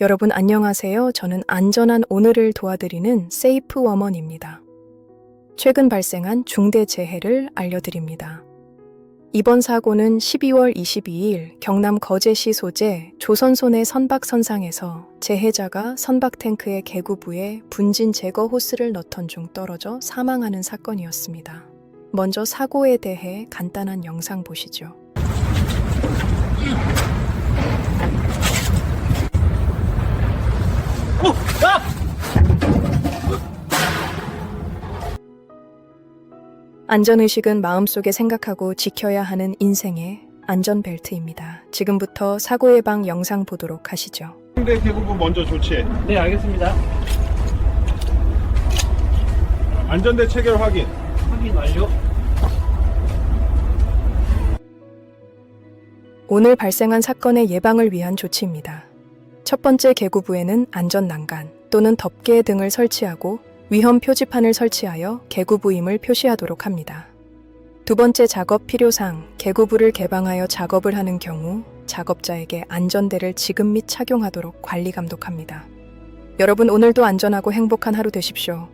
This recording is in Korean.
여러분 안녕하세요. 저는 안전한 오늘을 도와드리는 세이프 워먼입니다. 최근 발생한 중대 재해를 알려드립니다. 이번 사고는 12월 22일 경남 거제시 소재 조선소내 선박 선상에서 재해자가 선박 탱크의 개구부에 분진 제거 호스를 넣던 중 떨어져 사망하는 사건이었습니다. 먼저 사고에 대해 간단한 영상 보시죠. 안전의식은 마음속에 생각하고 지켜야 하는 인생의 안전벨트입니다. 지금부터 사고 예방 영상 보도록 하시죠. 상대 대부분 먼저 조치해. 네, 알겠습니다. 안전대 체결 확인. 확인 완료. 오늘 발생한 사건의 예방을 위한 조치입니다. 첫 번째 개구부에는 안전 난간 또는 덮개 등을 설치하고 위험 표지판을 설치하여 개구부임을 표시하도록 합니다. 두 번째 작업 필요상 개구부를 개방하여 작업을 하는 경우 작업자에게 안전대를 지급 및 착용하도록 관리 감독합니다. 여러분 오늘도 안전하고 행복한 하루 되십시오.